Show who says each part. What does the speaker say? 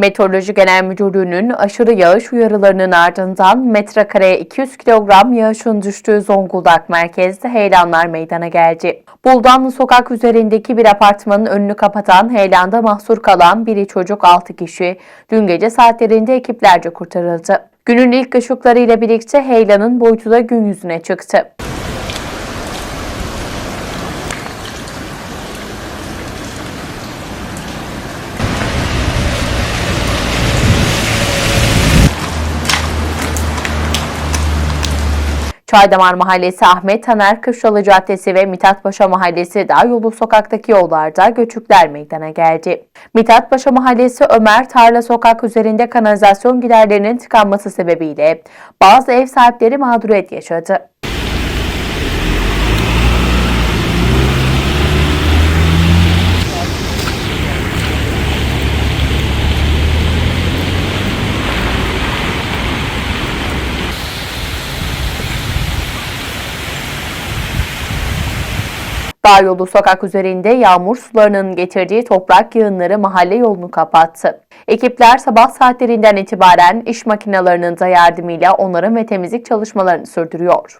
Speaker 1: Meteoroloji Genel Müdürlüğü'nün aşırı yağış uyarılarının ardından metrekareye 200 kilogram yağışın düştüğü Zonguldak merkezde heyelanlar meydana geldi. Buldanlı sokak üzerindeki bir apartmanın önünü kapatan heyelanda mahsur kalan biri çocuk 6 kişi dün gece saatlerinde ekiplerce kurtarıldı. Günün ilk ışıklarıyla birlikte heyelanın boyutu da gün yüzüne çıktı. Çaydamar Mahallesi Ahmet Taner Kışlalı Caddesi ve Mithatpaşa Mahallesi Dağyolu Sokak'taki yollarda göçükler meydana geldi. Mithatpaşa Mahallesi Ömer Tarla Sokak üzerinde kanalizasyon giderlerinin tıkanması sebebiyle bazı ev sahipleri mağduriyet yaşadı. Dağyolu sokak üzerinde yağmur sularının getirdiği toprak yığınları mahalle yolunu kapattı. Ekipler sabah saatlerinden itibaren iş makinelerinin de yardımıyla onarım ve temizlik çalışmalarını sürdürüyor.